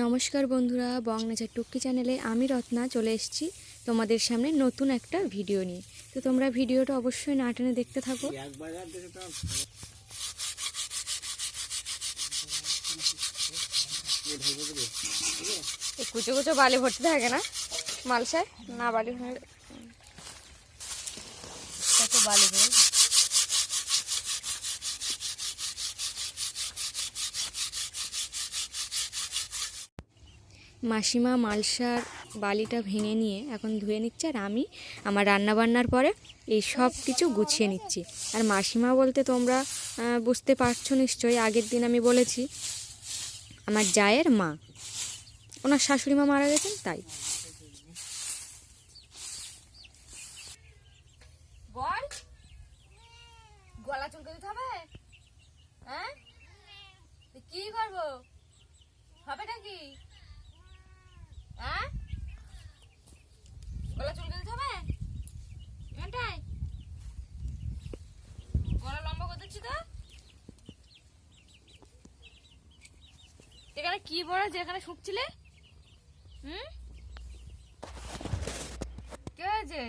নমস্কার বন্ধুরা, বং নেচার টুকি চ্যানেলে আমি রত্না চলে এসেছি তোমাদের সামনে নতুন একটা ভিডিও নিয়ে। তো তোমরা ভিডিওটা অবশ্যই না টেনে দেখতে থাকো। কুচো কুচো বালি ভর্তি থাকে না? মালসায়? না বালি কত বালি ভরে মাসিমা মালসার বালিটা ভেঙে নিয়ে এখন ধুয়ে নিচ্ছে আর আমি আমার রান্নাবান্নার পরে এই সব কিছু গুছিয়ে নিচ্ছি। আর মাসিমা বলতে তোমরা বুঝতে পারছ নিশ্চয়ই, আগের দিন আমি বলেছি, আমার জায়ের মা। ওনার শাশুড়ি মা মারা গেছেন, তাই বল গলা চুলকে দিতে হবে হ্যাঁ কি করব হবে নাকি হ্যাঁ গলা চুলকে দিতে হবে এখানটায় গলা লম্বা করে দিচ্ছি তো এখানে কি পড়ে যেখানে শুকছিলে হুম? কে হয়েছে?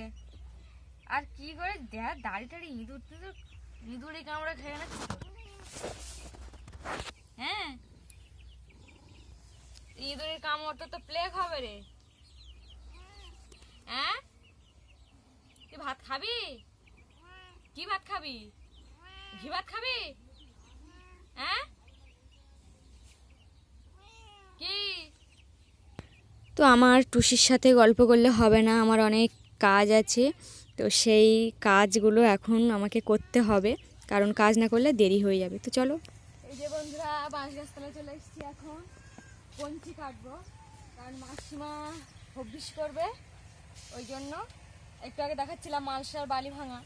আর কি করে? দেখ, দাড়ি টাড়ি ইঁদুর টিঁদুর, ইঁদুরে কামড়ে খেয়ে না। হ্যাঁ? ইঁদুরের কামড় তো প্লেগ হবে রে। হ্যাঁ? তুই ভাত খাবি? কি ভাত খাবি? ঘি ভাত খাবি? হ্যাঁ? তো আমার টুসির সাথে গল্প করলে হবে না, আমার অনেক কাজ আছে। তো সেই কাজগুলো এখন আমাকে করতে হবে, কারণ কাজ না করলে দেরি হয়ে যাবে। তো চলো। এই যে বন্ধুরা বাঁশ গাছতলায় চলে এসেছি এখন। কঞ্চি কাটবো, কারণ মাসিমা হব্বিস করবে। ওই জন্য একটু আগে দেখাচ্ছিলাম মালসার বালি ভাঙা।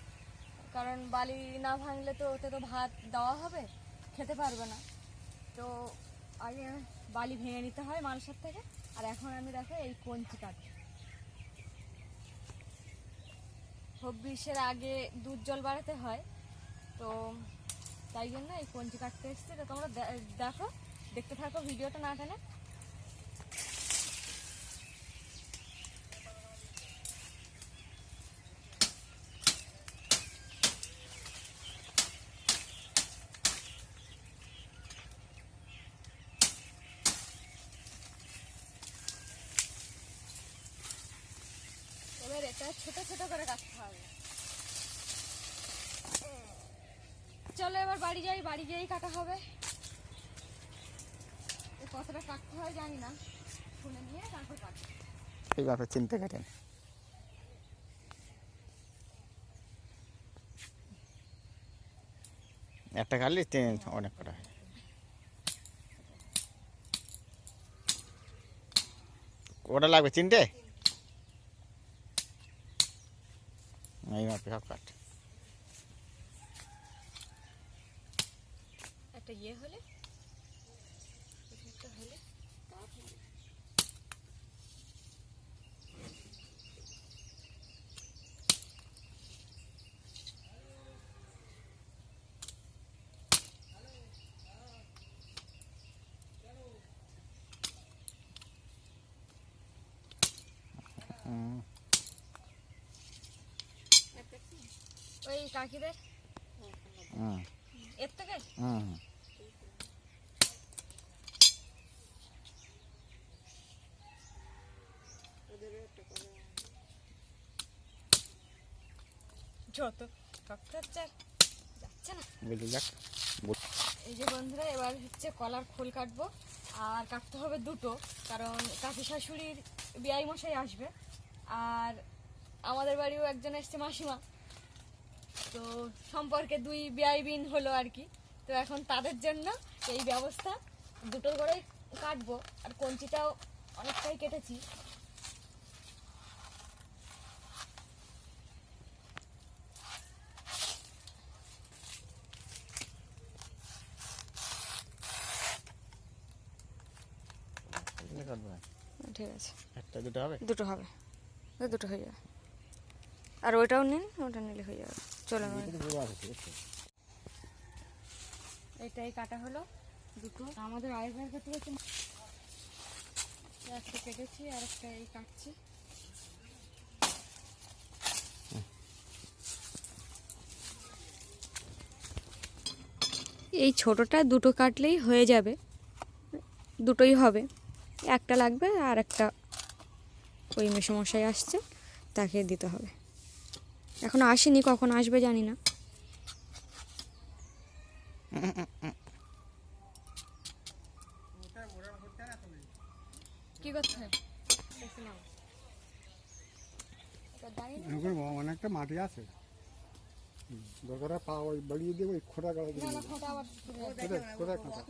কারণ বালি না ভাঙলে তো ওতে তো ভাত দেওয়া হবে, খেতে পারবে না। তো আগে বালি ভেঙে নিতে হয় মানুষের থেকে। আর এখন আমি দেখো এই কঞ্চি কাটবো চব্বিশের আগে দুধ জল বাড়াতে হয়। তো তাই জন্য এই কঞ্চি কাটতে এসছে। তো তোমরা দেখো, দেখতে থাকো, ভিডিওটা না টেনে এবার এটা ছোট ছোট করে কাটতে হবে। চলো এবার বাড়ি যাই, বাড়ি গিয়েই কাটা হবে। কতটা কাটতে হয়, জানি না। শুনে নিয়ে তারপর কাটবো। এইভাবে চিনতে কাটেন একটা তিন অনেক কটা হয়। ওটা লাগবে, চিনতে? এই মাপে সব কাট একটা ইয়ে হলে একটা হলে তারপরে হুম, ওই কাকিদের? হুম, এর থেকে? হুম, হুম। যত শক্ত যাচ্ছে না। বুঝলি যাক বুঝ- এই যে বন্ধুরা এবার হচ্ছে কলার খোল কাটবো। আর কাটতে হবে দুটো কারণ কাকি শাশুড়ির বিয়াই মশাই আসবে। আর আমাদের বাড়িও একজন এসছে মাসিমা। তো সম্পর্কে দুই বিয়াই বিন হলো আর কি। তো এখন তাদের জন্য এই ব্যবস্থা দুটো করেই কাটবো। আর কঞ্চিটাও অনেকটাই কেটেছি। ঠিক আছে। একটা দুটো হবে? দুটো হবে। দুটো হয়ে যাবে। আর ওইটাও নিন ওটা নিলে হয়ে যাবে। চলো। এটাই কাটা হলো দুটো। আমাদের আয়ের ভাইয়ের ক্ষেত্রে হচ্ছে একটা কেটেছি আর একটা এই কাটছি। এই ছোটোটা দুটো কাটলেই হয়ে যাবে। দুটোই হবে। একটা লাগবে আর একটা ওই মেসমশাই আসছে তাকে দিতে হবে। এখন আসেনি কখন আসবে জানি না কি অনেকটা মাটি আছে হুম, দরকার পা ওই বাড়িয়ে দিয়ে ওই খোটা গাড়া দেবো। কোথায় খোঁটা?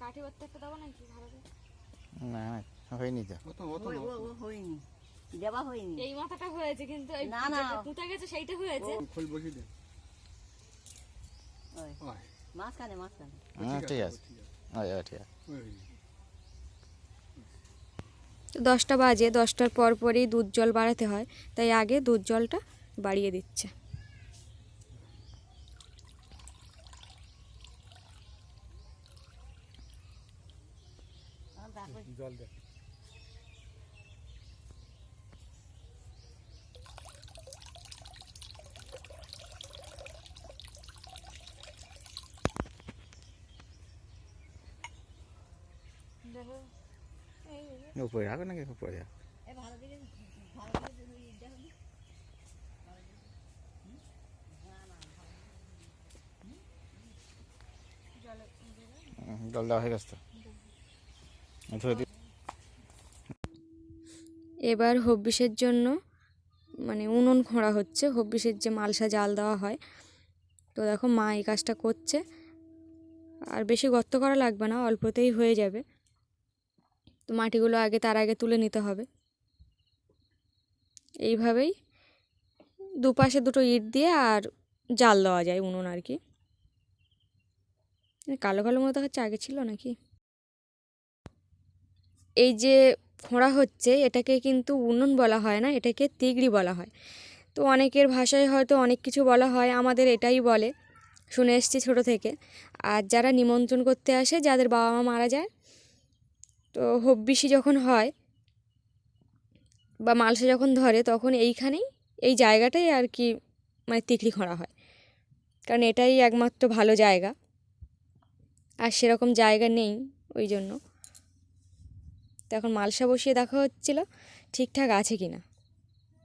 কাঠি করতে একটা দেবো নাকি? ভালো না হয়নি তো। হয়নি। দেওয়া হয়নি। এই মাথাটা হয়েছে কিন্তু এই না, না। পুঁতে গেছে সেইটা হয়েছে। খোল বসিয়ে দে। মাঝখানে মাঝখানে। হ্যাঁ ঠিক আছে। ঠিক আছে। দশটা বাজে দশটার পর পরই দুধ জল বাড়াতে হয় তাই আগে দুধ জলটা বাড়িয়ে দিচ্ছে আর দেখো, জল দে উপরে রাখো নাকি উপরে রাখো এ ভালো দিকে ভালো দিকে তুমি ইটা হবে। হুম, জল দেওয়া হয়ে গেছে তো ধুয়ে দিই এবার হব্বিসের জন্য মানে উনুন খোঁড়া হচ্ছে। হব্বিসের যে মালসা জাল দেওয়া হয়, তো দেখো মা এই কাজটা করছে। আর বেশি গর্ত করা লাগবে না, অল্পতেই হয়ে যাবে। তো মাটিগুলো আগে তার আগে তুলে নিতে হবে। এইভাবেই দুপাশে দুটো ইট দিয়ে আর জাল দেওয়া যায় উনুন আর কি। কালো কালো মতো হচ্ছে, আগে ছিল নাকি? এই যে খোঁড়া হচ্ছে, এটাকে কিন্তু উনুন বলা হয় না, এটাকে তিগড়ি বলা হয়। তো অনেকের ভাষায় হয়তো অনেক কিছু বলা হয়, আমাদের এটাই বলে। শুনে এসছি ছোটো থেকে। আর যারা নিমন্ত্রণ করতে আসে, যাদের বাবা মা মারা যায়, তো হব্বিসি যখন হয় বা মালসা যখন ধরে, তখন এইখানেই, এই জায়গাটাই আর কি মানে তিকড়ি খোঁড়া হয়। কারণ এটাই একমাত্র ভালো জায়গা। আর সেরকম জায়গা নেই ওই জন্য। তো এখন মালসা বসিয়ে দেখা হচ্ছিল, ঠিকঠাক আছে কি না।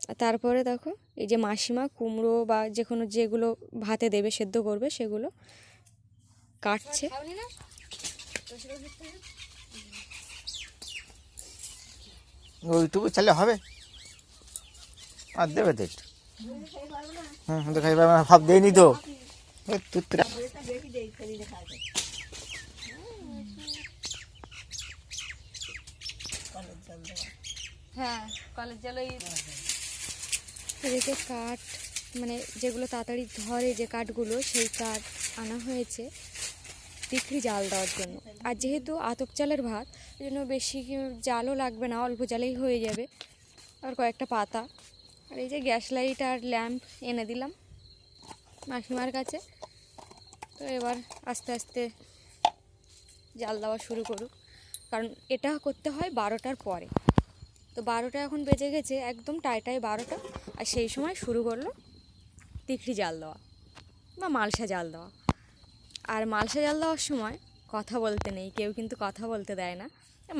আর তারপরে দেখো, এই যে মাসিমা কুমড়ো বা যে কোনো যেগুলো ভাতে দেবে, সেদ্ধ করবে, সেগুলো কাটছে। ওইটুকু চাইলে হবে? আর দেবে তো একটু। খাই ভাব দেয়নি তো। ওই তুত্রা এটা বেশি দেই শরীরে খাবে কলের জল দেওয়া হ্যাঁ কলের এদিকে কাঠ মানে যেগুলো তাড়াতাড়ি ধরে যে কাঠগুলো, সেই কাঠ আনা হয়েছে তিকড়ি জাল দেওয়ার জন্য। আর যেহেতু আতপ চালের ভাত, এই জন্য বেশি জালও লাগবে না, অল্প জালেই হয়ে যাবে। আর কয়েকটা পাতা। আর এই যে গ্যাস লাইট আর ল্যাম্প এনে দিলাম মাসিমার কাছে। তো এবার আস্তে আস্তে জাল দেওয়া শুরু করুক। কারণ এটা করতে হয় বারোটার পরে। তো বারোটা এখন বেজে গেছে, একদম টাইটাই বারোটা। আর সেই সময় শুরু করল তিকড়ি জাল দেওয়া বা মালসা জাল দেওয়া। আর মালসা জাল দেওয়ার সময় কথা বলতে নেই, কেউ কিন্তু কথা বলতে দেয় না।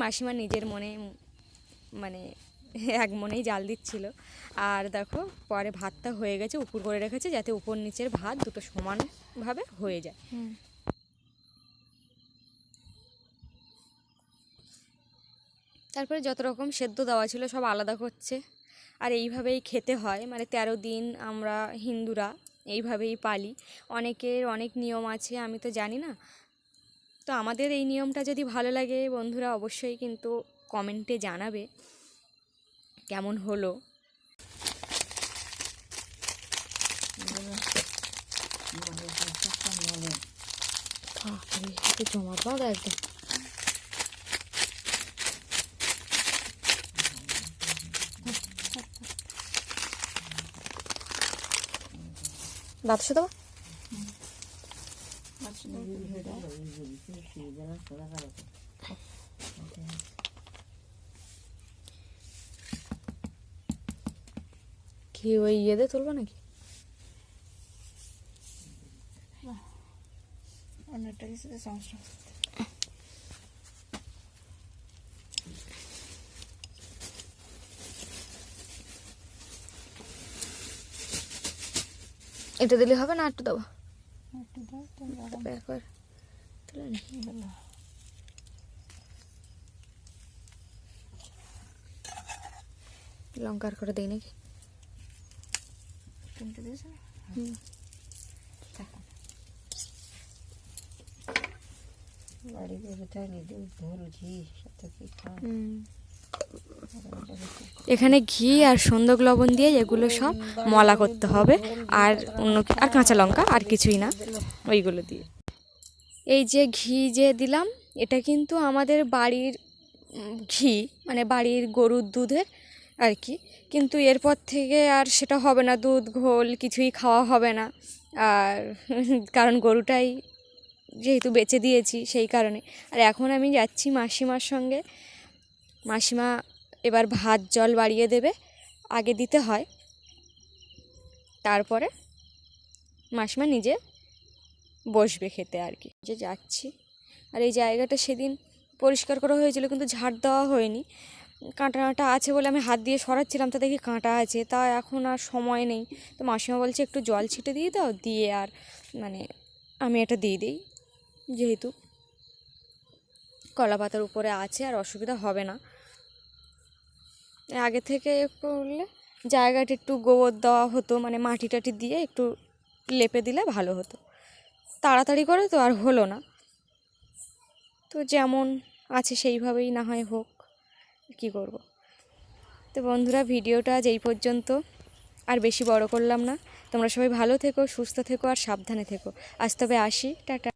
মাসিমা নিজের মনে মানে এক মনেই জাল দিচ্ছিল। আর দেখো, পরে ভাতটা হয়ে গেছে, উপর করে রেখেছে যাতে উপর নিচের ভাত দুটো সমানভাবে হয়ে যায়। তারপরে যত রকম সেদ্ধ দেওয়া ছিল সব আলাদা করছে। আর এইভাবেই খেতে হয়। মানে তেরো দিন আমরা হিন্দুরা এইভাবেই পালি। অনেকের অনেক নিয়ম আছে, আমি তো জানি না। তো আমাদের এই নিয়মটা যদি ভালো লাগে বন্ধুরা, অবশ্যই কিন্তু কমেন্টে জানাবে কেমন হলো। জমা পাও একদম। বাতাসে দেবো? কি ওই ইয়েতে তুলবো নাকি? অনেকটা কিছুতে সমস্যা এটা দিলে হবে না একটু দেবো একটু দাও তুমি দাও। বের কর তুলে নি। লঙ্কার করে দিই নাকি তিনটে দিয়েছ না? থাকো। বাড়িতে কোথায় দুধ ভুল ঘি সাথে কি খাও এখানে ঘি আর সন্দক লবণ দিয়ে এগুলো সব মলা করতে হবে। আর অন্য আর কাঁচা লঙ্কা আর কিছুই না। ওইগুলো দিয়ে। এই যে ঘি যে দিলাম এটা কিন্তু আমাদের বাড়ির ঘি মানে বাড়ির গরুর দুধের আর কি। কিন্তু এরপর থেকে আর সেটা হবে না দুধ ঘোল কিছুই খাওয়া হবে না। আর কারণ গরুটাই যেহেতু বেচে দিয়েছি সেই কারণে। আর এখন আমি যাচ্ছি মাসিমার সঙ্গে মাসিমা এবার ভাত, জল বাড়িয়ে দেবে, আগে দিতে হয়। তারপরে মাসিমা নিজে বসবে খেতে আর কি। যে যাচ্ছি। আর এই জায়গাটা সেদিন পরিষ্কার করা হয়েছিল, কিন্তু ঝাড় দেওয়া হয়নি। কাঁটা কাঁটা আছে বলে আমি হাত দিয়ে সরাচ্ছিলাম, তা দেখি কাঁটা আছে, তা এখন আর সময় নেই। তো মাসিমা বলছে, একটু জল ছিটে দিয়ে দাও, দিয়ে আর মানে আমি এটা দিয়ে দিই, যেহেতু কলা পাতার উপরে আছে আর অসুবিধা হবে না। আগে থেকে করলে জায়গাটা একটু গোবর দেওয়া হতো মানে মাটি টাটি দিয়ে একটু লেপে দিলে ভালো হতো। তাড়াতাড়ি করে তো আর হলো না। তো যেমন আছে সেইভাবেই না হয় হোক, কী করব। তো বন্ধুরা, ভিডিওটা এই পর্যন্ত। আর বেশি বড় করলাম না। তোমরা সবাই ভালো থেকো, সুস্থ থেকো আর সাবধানে থেকো। আজ তবে আসি। টাটা।